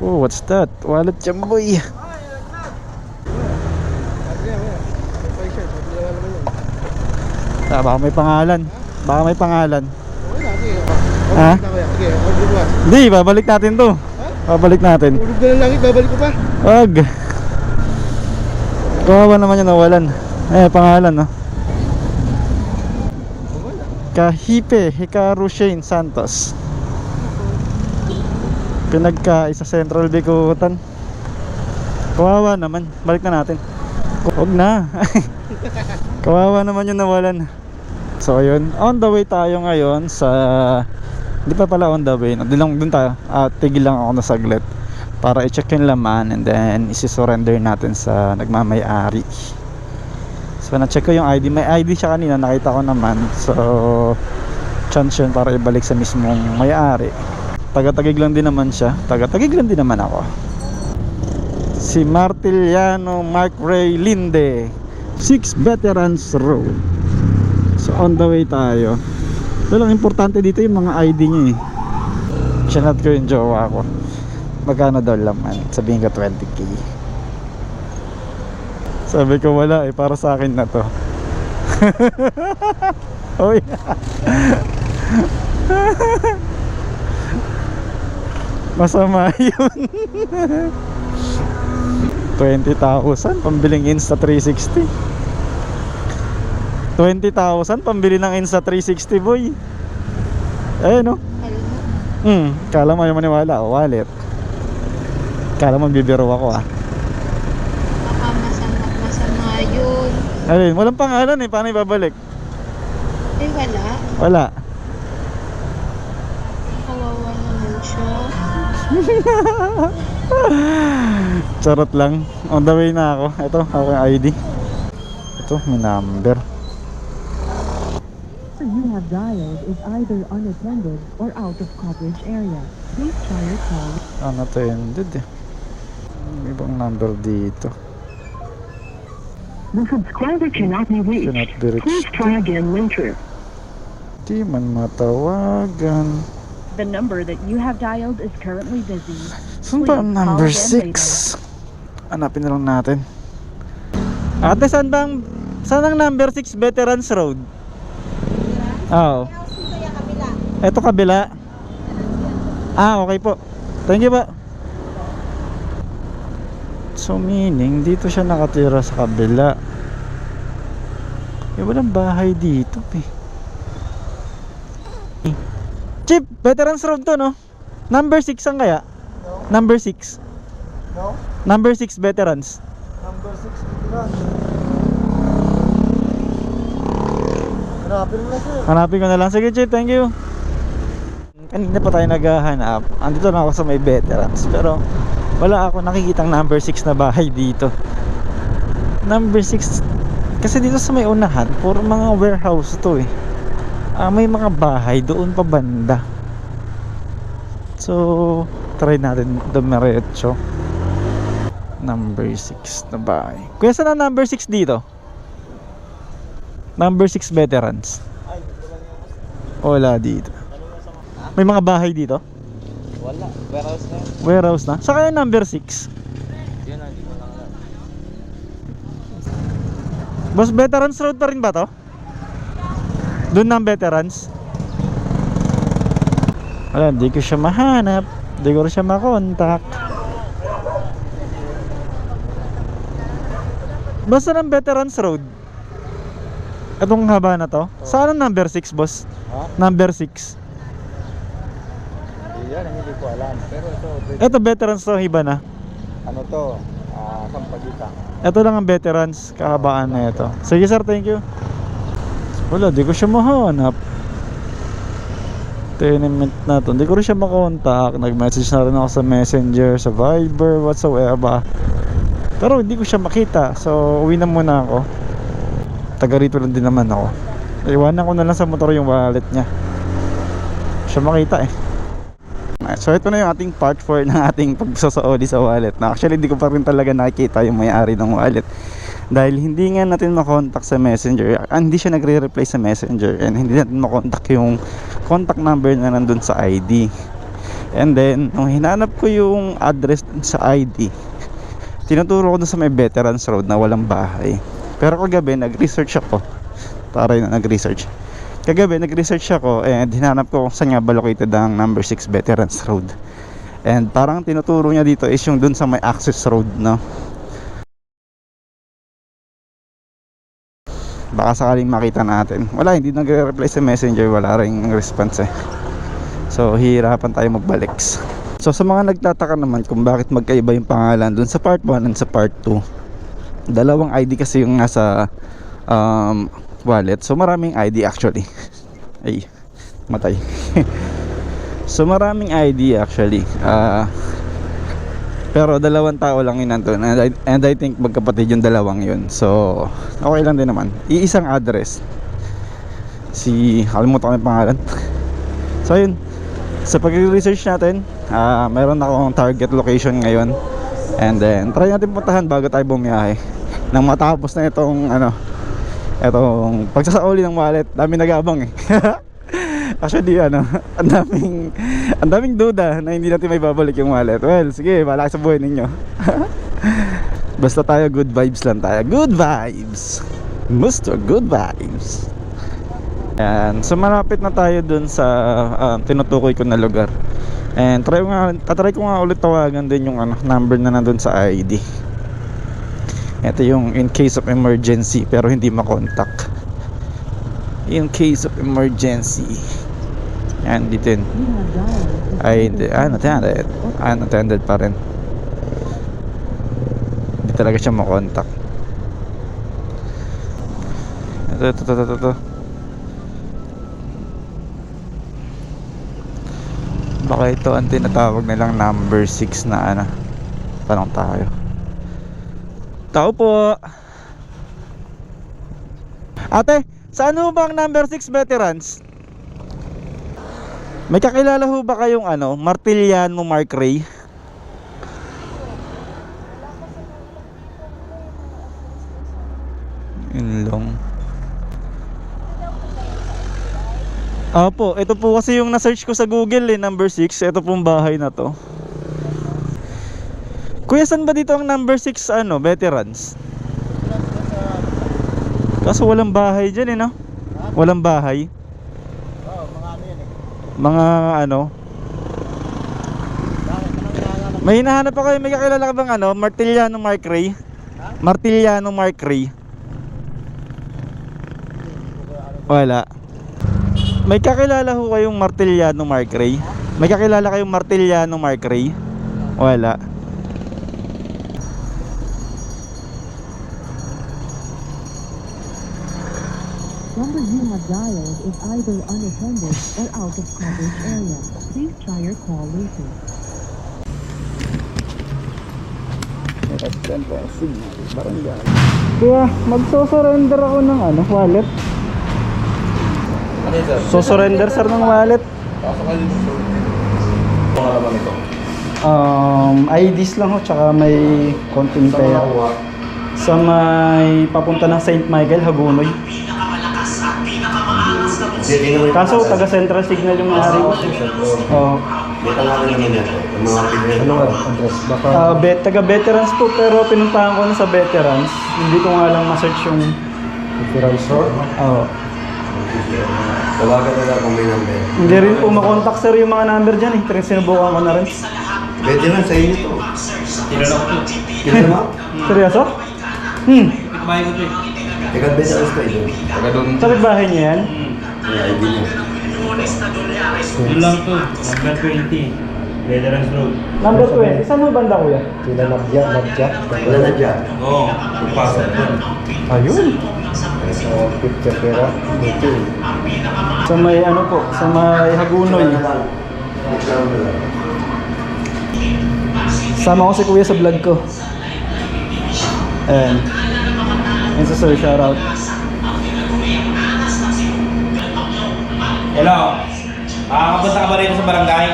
Oh, what's that? Wallet jamboy. Ah, baka may pangalan. Baka may pangalan. Ha? Hindi, babalik natin to. Babalik natin. Tulog na lang langit, babalik ko pa. Wag. Kawawa naman yung nawalan. Eh, pangalan, no? Kahipe Hikaru Shane Santos. Pinagka isa Central Bikutan. Kawawa naman. Balik na natin. Huwag na. Kawawa naman yung nawalan. So ayun, on the way tayo ngayon sa Hindi pa pala on the way. no? Lang doon tayo. Ah, tigil lang ako na saglit para i-check yung laman and then isi-surrender natin sa nagmamay-ari. So na-check ko yung ID. May ID siya kanina, nakita ko naman. So chance yun para ibalik sa mismong may-ari. Taga-tagig lang din naman siya. Taga-tagig lang din naman ako. Si Martiliano Mark Ray Linde. 6 Veterans Road. So on the way tayo. Pero ang importante dito yung mga ID niya eh. Sinat ko yung jowa ko. Magkano daw laman? Sabihin ko 20k. Sabi ko wala eh, para sa akin na to. Oy. Masama yun. 20,000 pambiling Insta 360. 20,000 pambili ng Insta 360 boy. Eh no. Hmm, kala mo ayaw maniwala, oh, wallet. Kala mo bibiro ako ah. Baka masama, masama yun. Alin, walang pangalan eh, paano ibabalik? Eh, wala. Wala. Kawawa naman siya. Charot lang. On the way na ako. Ito, ako yung ID. Ito, may number. you have dialed is either unattended or out of coverage area. Please try your call Ano to ended eh. May ibang number dito. The subscriber cannot be reached. Cannot be reached. Please try again later. Di man matawagan. The number that you have dialed is currently busy. Saan ba ang number call again 6? Hanapin na lang natin. Ate, saan bang... Saan ang number 6 Veterans Road? Oo. Ito kabila. Ah, okay po. Thank you po. So meaning, dito siya nakatira sa kabila. Eh, walang bahay dito eh. Veterans Road to no? Number 6 ang kaya? Number 6. No? Number 6 veterans. Number 6, Veteran. Hanapin mo na sir. Hanapin ko na lang. Sige, Chip. Thank you. Kanina pa tayo naghahanap. Andito na ako sa may veterans. Pero wala ako nakikitang number 6 na bahay dito. Number 6 kasi dito sa may unahan, puro mga warehouse to eh. Ah, may mga bahay doon pa banda. So, try natin dumiretso. Number 6 na bahay. Kuya, saan ang number 6 dito? Number 6 veterans. Wala dito. May mga bahay dito? Wala, warehouse na yun. Warehouse na? Sa kaya number 6? Yun na, hindi ko lang alam. Boss, Veterans Road pa rin ba to? Doon ng Veterans? Wala, hindi ko siya mahanap. Hindi ko rin siya makontak. Basta ng Veterans Road. Itong haba na to. Saan ang number 6, boss? Number 6. Hindi yan, hindi ko alam. Pero ito, Ito Veterans to, hiba na. ano to, ah, Sampaguita. Ito lang ang veterans, kahabaan na ito. Sige sir, thank you. Wala, di ko siya mahanap. Tenement na to. Hindi ko rin siya makontak. Nag-message na rin ako sa messenger, sa Viber, whatsoever. Pero hindi ko siya makita. So, uwi na muna ako. Taga rito lang din naman ako. Iwanan ko na lang sa motor yung wallet niya. Siya makita eh. So ito na yung ating part 4 ng ating pagsasaoli sa wallet na actually hindi ko pa rin talaga nakikita yung may-ari ng wallet dahil hindi nga natin makontak sa messenger ah, hindi siya nagre-reply sa messenger and hindi natin makontak yung contact number na nandun sa ID And then, nung hinanap ko yung address sa ID, tinuturo ko dun sa may Veterans Road na walang bahay. Pero kagabi, nag-research ako. Taray na nag-research. Kagabi, nag-research ako and hinanap ko kung saan nga ba located ang number 6 Veterans Road. And parang tinuturo niya dito is yung dun sa may access road, no? Baka sakaling makita natin. Wala, hindi nagre-reply sa messenger. Wala rin response eh. So, hihirapan tayo magbalik. So, sa mga nagtataka naman kung bakit magkaiba yung pangalan dun sa part 1 and sa part 2. Dalawang ID kasi yung nasa um, wallet. So, maraming ID actually. Ay, matay. so, maraming ID actually. Ah... pero dalawang tao lang nandun and I, and I think magkapatid yung dalawang yun. So okay lang din naman. Iisang address. Si kalimutan ko yung pangalan. So yun. Sa pag-research natin ah meron akong target location ngayon. And then try natin puntahan bago tayo bumiyahe. Nang matapos na itong ano itong pagsasauli ng wallet. Dami nag-aabang eh. Actually, ano, ang daming, ang daming duda na hindi natin may babalik yung wallet. Well, sige, bahala sa buhay ninyo. Basta tayo, good vibes lang tayo. Good vibes! Gusto, good vibes. Ayan, so malapit na tayo dun sa um, tinutukoy ko na lugar. And try ko nga, tatry ko nga ulit tawagan din yung ano, number na nandun sa ID. Ito yung in case of emergency pero hindi makontak. In case of emergency. You have dialed Ay, hindi. Ah, unattended. Ah, unattended pa rin. Hindi talaga siya makontak. Ito, ito, ito, ito, ito. Baka ito ang tinatawag nilang number 6 na ano. Tanong tayo. Tao po. Ate, saan ba ang number 6 veterans? May kakilala ho ba kayong ano, Martiliano Mark Ray? Yun lang. Opo, ito po kasi yung na-search ko sa Google eh, number 6. Ito pong bahay na to. Kuya, saan ba dito ang number 6 ano, veterans? Kaso walang bahay dyan eh, no? Walang bahay. Mga ano? May hinahanap ako, may kakilala ka bang ano? Martiliano Mark Ray? Martiliano Mark Ray? Wala. May kakilala ho kayong Martiliano Mark Ray? May kakilala kayong Martiliano Mark Ray? Wala. Number you have dialed is either unattended or out of coverage area. Please try your call later. Kuya, magso-surrender ako ng ano, wallet. Ano sir? So surrender sir ng wallet. Pasok ka dito. Ano naman ito? Um, IDs lang ho, tsaka may konting pera. Sa may papunta ng St. Michael, Hagunoy. Kaso taga Central Signal yung may-ari ko. Oo. Dito nga rin naman ito. Yung mga. Ano nga, address? Baka... Ah, bet, taga veterans po pero pinuntahan ko na sa veterans. Hindi ko nga lang ma-search yung Supervisor? Oo. Tawagan nila kung may number. Hindi rin po makontak sir yung mga number dyan eh. Pero sinubukan ko na rin. Pwede lang sa inyo to. Kilala ko mo? Seryoso? Hmm. Kumain ko to eh. Teka, best kayo doon. Taga doon. Sa bahay niya yan? May ID niya. Doon lang to, number 20, Veterans Road. Number 20. Saan mo banda kuya? Sila Nadja, Nadja. Wala na dyan. Oo, pagpasok doon. Ayun. Sa picture pera. Dito eh. Sa may ano po, sa may Hagunoy. Sama ko si kuya sa vlog ko. Ayan. Ayan sa sir, shoutout. Hello, makakapunta ka ba rin sa barangay?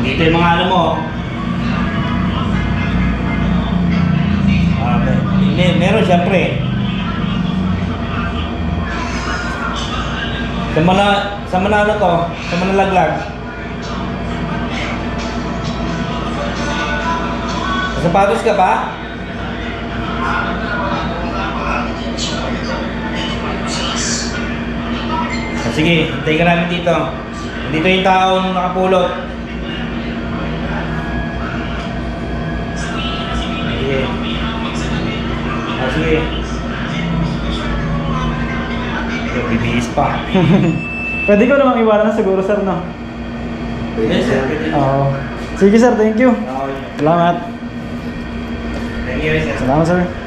Dito yung mga ano mo. Ah, may- meron siyempre. Sa mga, Sa Manalo to? Sa Manalaglag? Sa sapatos ka pa? Sige, hintay ka namin dito. Dito yung taong nakapulot. Sige. Ah, sige. Ito, bibihis pa. Pwede ko namang iwanan na siguro sir no? Yes, sir. Pwede. Oo. Sige sir, thank you. Salamat. Thank you, sir. Salamat sir.